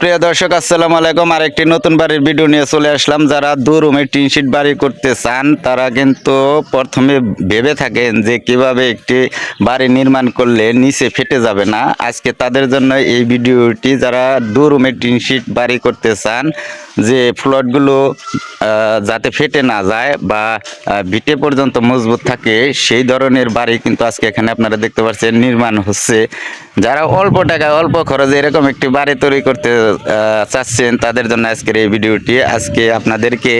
প্রিয় দর্শক, আসসালামু আলাইকুম। আরেকটি নতুন বাড়ির ভিডিও নিয়ে চলে আসলাম। যারা দু রুমে টিনশিট বাড়ি করতে চান, তারা কিন্তু প্রথমে ভেবে থাকেন যে কীভাবে একটি বাড়ি নির্মাণ করলে নিচে ফেটে যাবে না। আজকে তাদের জন্য এই ভিডিওটি যারা দু রুমে টিনশিট বাড়ি করতে চান যে ফ্লটগুলো যাতে ফেটে না যায় বা ভিটে পর্যন্ত মজবুত থাকে, সেই ধরনের বাড়ি কিন্তু আজকে এখানে আপনারা দেখতে পাচ্ছেন নির্মাণ হচ্ছে। যারা অল্প টাকা, অল্প খরচে এরকম একটি বাড়ি তৈরি করতে চাচ্ছেন, তাদের জন্য আজকের এই ভিডিওটি। আজকে আপনাদেরকে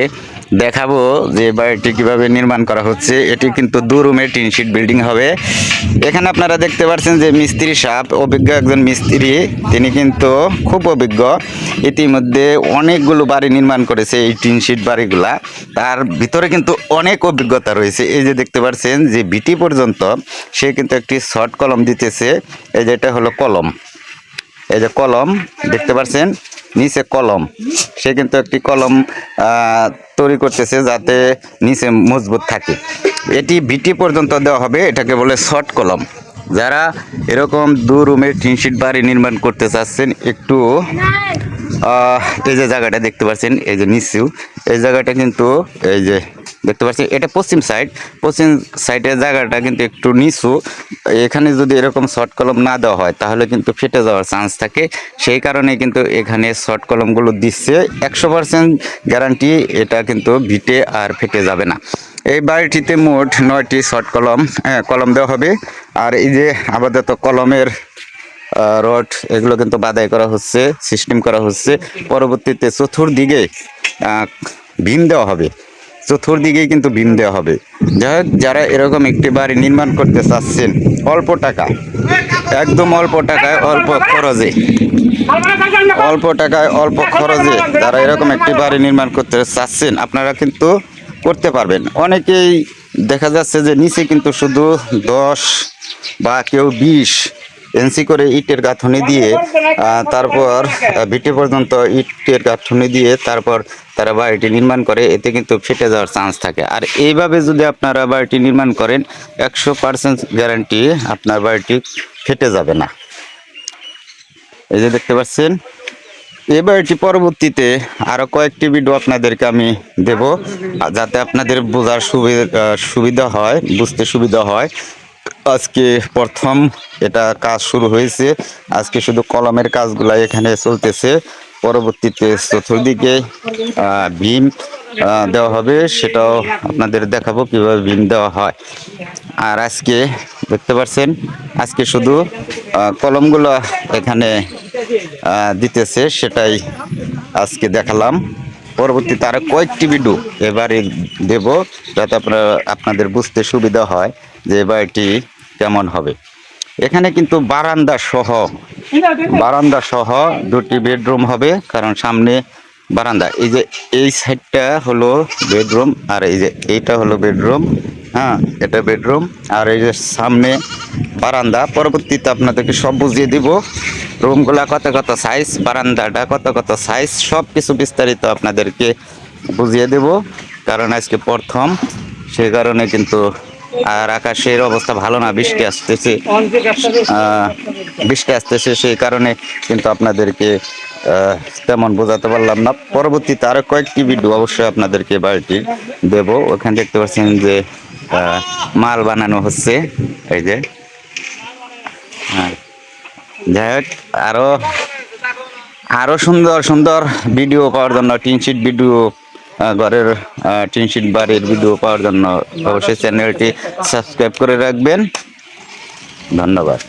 দেখাবো যে বাড়িটি কীভাবে নির্মাণ করা হচ্ছে। এটি কিন্তু দু রুমের টিন শিট বিল্ডিং হবে। এখানে আপনারা দেখতে পাচ্ছেন যে মিস্ত্রি সাপ অভিজ্ঞ একজন মিস্ত্রি, তিনি কিন্তু খুব অভিজ্ঞ। ইতিমধ্যে অনেকগুলো বাড়ি নির্মাণ করেছে এই টিন শিট বাড়িগুলা। তার ভিতরে কিন্তু অনেক অভিজ্ঞতা রয়েছে। এই যে দেখতে পাচ্ছেন যে বিটি পর্যন্ত সে কিন্তু একটি শর্ট কলম দিতেছে। এই যে এটা হলো কলম। এই যে কলম, দেখতে পাচ্ছেন নিচে কলম। সে কিন্তু একটি কলম তৈরি করতেছে যাতে নিচে মজবুত থাকে। এটি ভিটি পর্যন্ত দেওয়া হবে, এটাকে বলে শর্ট কলম। যারা এরকম দু রুমের টিনশিট বাড়ি নির্মাণ করতে চাচ্ছেন, একটু এই যে জায়গাটা দেখতে পাচ্ছেন, এই যে নিচু, এই জায়গাটা কিন্তু এই যে দেখতে পাচ্ছি, এটা পশ্চিম সাইড পশ্চিম সাইডের জায়গাটা কিন্তু একটু নিচু। এখানে যদি এরকম শর্ট কলম না দেওয়া হয়, তাহলে কিন্তু ফেটে যাওয়ার চান্স থাকে। সেই কারণে কিন্তু এখানে শর্ট কলমগুলো দিচ্ছে। একশো পার্সেন্ট গ্যারান্টি এটা কিন্তু ভিটে আর ফেটে যাবে না। এই বাড়িটিতে মোট নয়টি শর্ট কলম কলম দেওয়া হবে। আর এই যে আপাতত কলমের রড এগুলো কিন্তু বাদাই করা হচ্ছে সিস্টেম করা হচ্ছে। পরবর্তীতে চতুর্দিকে ভীম দেওয়া হবে। চতুর্দিকেই কিন্তু ভীম দেওয়া হবে। যাই যারা এরকম একটি বাড়ি নির্মাণ করতে চাচ্ছেন, অল্প টাকা। একদম অল্প টাকায় অল্প খরচে। অল্প টাকায় অল্প খরচে যারা এরকম একটি বাড়ি নির্মাণ করতে চাচ্ছেন, আপনারা কিন্তু করতে পারবেন। অনেকেই দেখা যাচ্ছে যে নিচে কিন্তু শুধু দশ বা কেউ বিশ এনসি করে ইটের গাঁথনি দিয়ে তারপর ভিটে পর্যন্ত ইটের গাঁথনি দিয়ে তারপর তারা বাড়িটি নির্মাণ করে, এতে কিন্তু ফেটে যাওয়ার চান্স থাকে। আর এইভাবে যদি আপনারা বাড়িটি নির্মাণ করেন, একশো পার্সেন্ট গ্যারান্টি আপনার বাড়িটি ফেটে যাবে না। এই যে দেখতে পাচ্ছেন এবার এটি পরবর্তীতে আরও কয়েকটি ভিডিও আপনাদেরকে আমি দেব, যাতে আপনাদের বোঝার সুবিধা সুবিধা হয়, বুঝতে সুবিধা হয়। আজকে প্রথম এটা কাজ শুরু হয়েছে। আজকে শুধু কলমের কাজগুলা এখানে চলতেছে। পরবর্তীতে চতুর্দিকে ভীম দেওয়া হবে। সেটাও আপনাদের দেখাবো কীভাবে ভীম দেওয়া হয়। আর আজকে দেখতে পাচ্ছেন আজকে শুধু কলমগুলো এখানে দিতেছে, সেটাই আজকে দেখালাম। পরবর্তীতে আরও কয়েকটি ভিডিও এবারে দেব, যাতে আপনারা, আপনাদের বুঝতে সুবিধা হয় যে এ বাড়িটি কেমন হবে। এখানে কিন্তু বারান্দা সহ বারান্দা সহ দুটি বেডরুম হবে, কারণ সামনে বারান্দা। এই যে এই সাইডটা হলো বেডরুম, আর এই যে এইটা হলো বেডরুম হ্যাঁ এটা বেডরুম। আর এই যে সামনে বারান্দা, পরবর্তীতে আপনাদেরকে সব বুঝিয়ে দিব, রুমগুলা কত কত সাইজ বারান্দাটা কত কত সাইজ সব কিছু বিস্তারিত আপনাদেরকে বুঝিয়ে দেব, কারণ আজকে প্রথম, সে কারণে কিন্তু আর আকাশের অবস্থা ভালো না, বৃষ্টি আসতেছে। বৃষ্টি আসতেছে সেই কারণে কিন্তু আপনাদেরকে তেমন বোঝাতে পারলাম না। পরবর্তীতে আরও কয়েকটি ভিডিও অবশ্যই আপনাদেরকে বাড়িটি দেব। ওখানে দেখতে পাচ্ছেন যে মাল বানানো হচ্ছে। এই যে হ্যাঁ। যাই হোক, আরও আরও সুন্দর সুন্দর ভিডিও পাওয়ার জন্য টিনশিট ভিডিও ঘরের টিনশিট বাড়ির ভিডিও পাওয়ার জন্য অবশ্যই চ্যানেলটি সাবস্ক্রাইব করে রাখবেন। ধন্যবাদ।